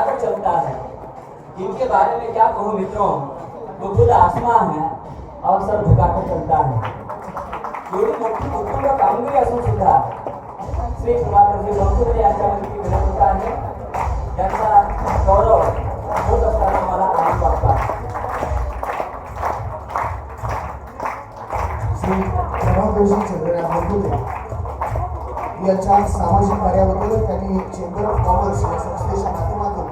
लगाकर चलता है। इनके बारे में क्या कहूँ मित्रों? वो खुद आसमां है और सर झुकाकर चलता है। एवढी मोठी भी कामगिरी श्री कुमार यांच्या सामाजिक कार्याबद्दल त्यांनी चेंबर ऑफ कॉमर्स या संस्थेच्या माध्यमातून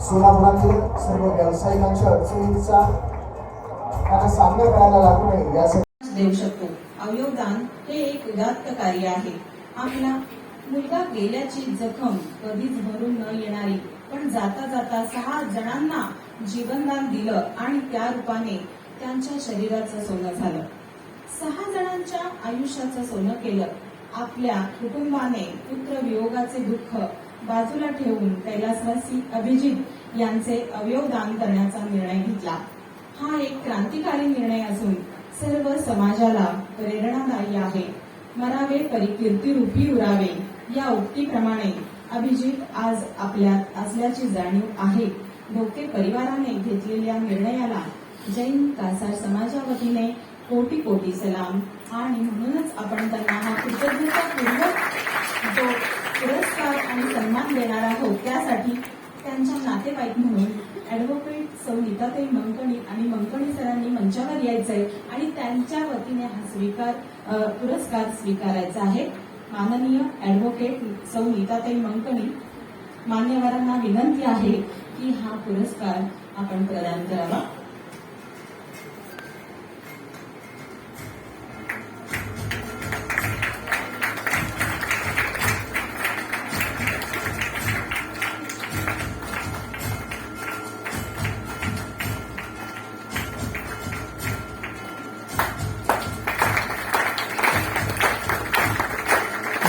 सोलापुरातील सर्व व्यावसायिकांच्या अडचणींचा त्यांना सामना करायला लागू नये यासाठी देऊ शकतो. अवयवदान हे एक उदात्त कार्य आहे. आपला मुलगा गेल्याची जखम कधीच भरून न येणारी पण जाता जाता सहा जणांना जीवनदान दिलं आणि त्या रूपाने त्यांच्या शरीराचं सोनं झालं. सहा जणांच्या आयुष्याचं सोनं केलं. आपल्या कुटुंबाने पुत्र वियोगाचे दुःख बाजूला ठेवून कैलासवासी अभिजित यांचे अवयवदान करण्याचा निर्णय घेतला. हा एक क्रांतिकारी निर्णय असून सर्व समाजाला प्रेरणादायी आहे. मरावे परिकीर्ती रूपी उरावे या उक्तीप्रमाणे अभिजित आज आपल्यात असल्याची जाणीव आहे. भोके परिवाराने घेतलेल्या निर्णयाला जैन कासार समाजा वतीने कोटी कोटी सलाम. आणि म्हणूनच आपण त्यांना हा कृतज्ञतापूर्वक जो पुरस्कार आणि सन्मान देणार आहोत त्यासाठी त्यांच्या नातेवाईक म्हणून ऍडव्होकेट सौ नीताताई मंकणी आणि मंकणी सरांनी मंचावर यायचंय आणि त्यांच्या वतीने हा स्वीकार पुरस्कार स्वीकारायचा आहे. माननीय ऍडव्होकेट सौ नीताताई मंकणी मान्यवरांना विनंती आहे की हा पुरस्कार आपण प्रदान करावा.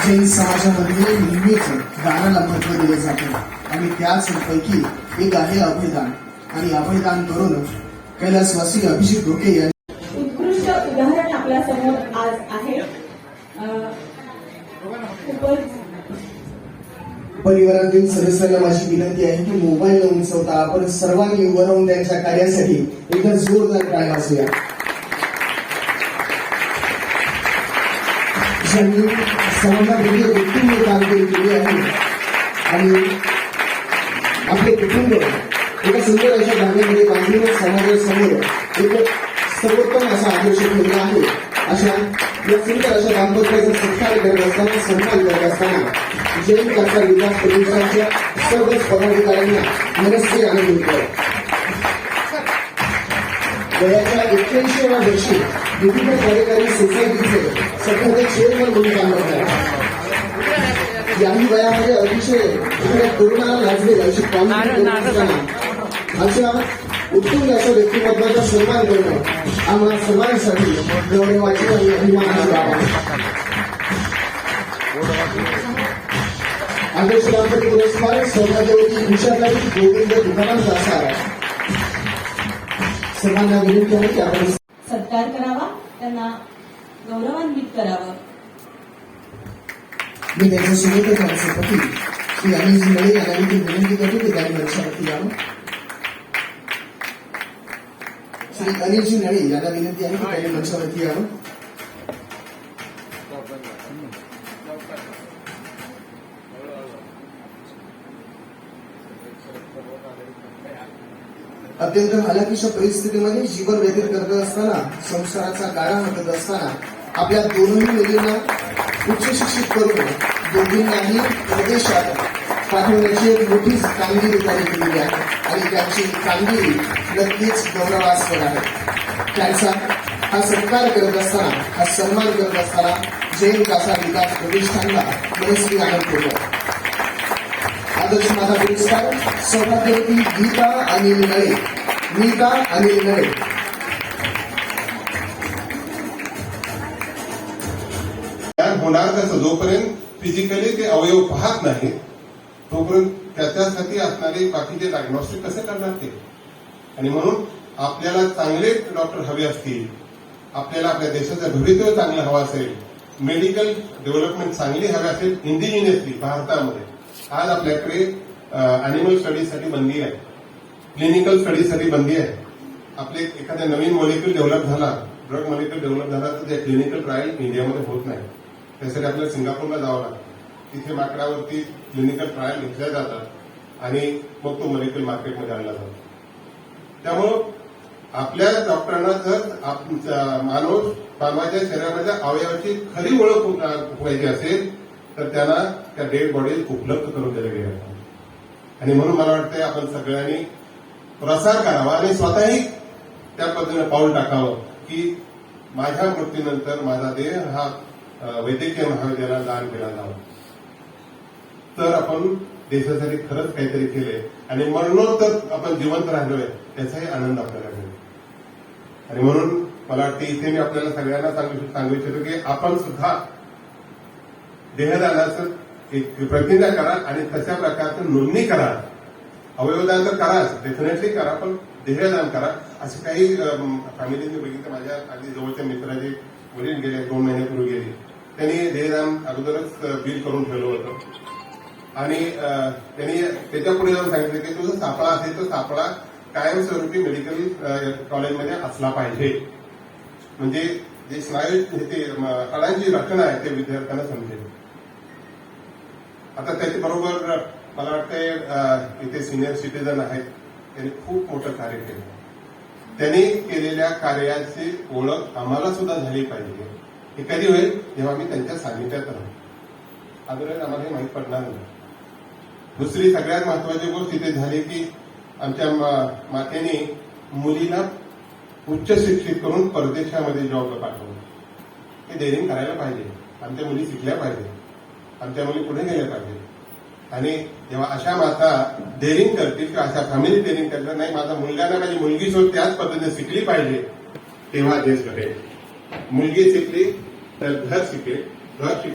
जैन समाजामध्ये नेहमीच दानाला महत्त्व दिले जाते. आणि त्याच पैकी एक आहे अभयदान. आणि अभयदान करून कैलासवासी अभिजित डोके यांनी उत्कृष्ट उदाहरण आपल्यासमोर आज आहे. परिवारातील सदस्यांना माझी विनंती आहे की मोबाईल न उंचवता आपण सर्वांनी उभं राहून त्यांच्या कार्यासाठी एकदा जोरदार टाळ्या वाजूया ज्यांनी समाजामध्ये उत्तुंग कामगिरी केली आहे. आणि आपले कुटुंब एका सुंदर अशा धाग्यामध्ये बांधून समाजासमोर एक सर्वोत्तम असा आदर्श ठेवला आहे. अशा या सुंदर अशा दाम्पत्याचा सत्कार करत असताना सन्मान करत असताना जैन कासा विकास प्रतिष्ठानच्या सर्वच पदाधिकाऱ्यांना मनस्वी आनंद होतो. वयाच्या एक्क्याऐंशीव्या वर्षी विविध कार्यकारी सोसायटीचे सध्या चेअरमन म्हणून काम करतात. याही वयामध्ये अतिशय इकडे तरुणाला लाजलेलं अशी करत असताना अशा उत्तुंग अशा व्यक्तिमत्वाचा सन्मान करणं आम्हाला समाजासाठी गौरवाची आणि अभिमानाची बाब आहे. आदर्श दाम्पत्य पुरस्कार सौभाग्यवती उषाताई गोविंद तुकाराम दासार सर्वांना विनंती आहे की आपण सत्कार करावा त्यांना गौरवान्वित करावं. मी त्यांच्यासोबत त्यांचे पती. श्री अनिल मुळे यांना देखील विनंती करतो की त्यांनी वर्षावरती यावं श्री अनिलजी नळे यांना विनंती आहे की त्यांनी मंचावरती यावं अत्यंत हालाकीच्या परिस्थितीमध्ये जीवन व्यतीत करत असताना संसाराचा गाडा हाकत असताना आपल्या दोन्ही मुलींना उच्च शिक्षित करून दोघींनाही परदेशात पाठवण्याची एक मोठी कामगिरी त्यांनी केलेली आहे. आणि त्यांची कामगिरी नक्कीच गौरवास्पद आहे. त्यांचा हा सत्कार करत असताना हा सन्मान करत असताना जैन कासा विकास प्रतिष्ठानला मनस्वी आनंद होतो. आदर्श माझा पुरस्कार सौभाग्यवती गीता अनिल नळे गीता अनिल नळे होणार त्याचं जोपर्यंत फिजिकली ते अवयव पाहत नाही तोपर्यंत त्याच्यासाठी असणारे बाकीचे डायग्नॉस्टिक कसे करणार ते? आणि म्हणून आपल्याला चांगले डॉक्टर हवे असतील आपल्याला आपल्या देशाचं भवितव्य चांगलं हवं असेल मेडिकल डेव्हलपमेंट चांगली हवी असेल इंडिजिनियसली भारतामध्ये. आज आपल्याकडे अॅनिमल स्टडीजसाठी बंदी आहे. क्लिनिकल स्टडीजसाठी बंदी आहे. आपले एखाद्या नवीन मॉलिक्युल डेव्हलप झाला ड्रग मॉलिक्युल डेव्हलप झाला तर ते क्लिनिकल ट्रायल इंडियामध्ये होत नाही. त्यासाठी आपल्याला सिंगापूरला जावं लागतं. तिथे माकडावरती क्लिनिकल ट्रायल घेतल्या जातात आणि मग तो मॉलिक्युल मार्केटमध्ये आणला जातो. त्यामुळं आपल्या डॉक्टरांना जर आप- मानव मानवाच्या शरीरामध्ये अवयवाची खरी ओळख होत- व्हायची असेल तर त्यांना त्या डेड बॉडीज उपलब्ध करून दिल्या गेल्या आणि म्हणून मला वाटतंय आपण सगळ्यांनी प्रसार करावा आणि स्वतःही त्या पद्धतीने पाऊल टाकावं की माझ्या मृत्यूनंतर माझा देह हा वैद्यकीय महाविद्यालयाला दान केला जावा. तर आपण देशासाठी खरंच काहीतरी केलंय आणि मरणोत्तर आपण जिवंत राहिलोय त्याचाही आनंद आपल्याला मिळेल. आणि म्हणून मला वाटतं इथे मी आपल्याला सगळ्यांना सांगू सांगू इच्छितो की आपण सुद्धा देहदानाचं प्रतिज्ञा करा आणि तशा प्रकारचं नोंदणी करा. अवयवदान तर कराच डेफिनेटली करा पण देहदान करा. असे काही फॅमिलीने बघितलं. माझ्या अगदी जवळच्या मित्राचे वडील गेले दोन महिन्यापूर्वी गेले. त्यांनी देहदान अगोदरच बिल करून ठेवलं होतं. आणि त्यांनी त्याच्या पुढे जाऊन सांगितलं की तुझा सापळा असेल तर सापळा कायमस्वरूपी मेडिकल कॉलेजमध्ये असला पाहिजे. म्हणजे जे स्नायू हे ते कळांची रचना आहे ते विद्यार्थ्यांना समजेल. आता त्याच्या बरोबर मला वाटतंय इथे सिनियर सिटीजन आहेत. त्यांनी खूप मोठं कार्य केलं. त्यांनी केलेल्या कार्याची ओळख आम्हाला सुद्धा झाली पाहिजे. हे कधी होईल? जेव्हा मी त्यांच्या सानिध्यात राहू. अदरवाईज आम्हाला हे माहीत पडणार नाही. दुसरी सगळ्यात महत्वाची गोष्ट इथे झाली की आमच्या मा- मातेने मुलीला उच्च शिक्षित करून परदेशामध्ये जॉबला पाठवलं. हे डेअरिंग करायला पाहिजे. आमच्या मुली शिकल्या पाहिजे. आमच्या मुली पुढे गेल्या पाहिजे. आणि जेव्हा अशा माता डेअरिंग करतील किंवा अशा फॅमिली डेअरिंग करतात नाही माझा मुलगा ना माझी मुलगी सुद्धा त्याच पद्धतीने शिकली पाहिजे तेव्हा देश घडेल. मुलगी शिकली तर घर शिकेल. घर शिक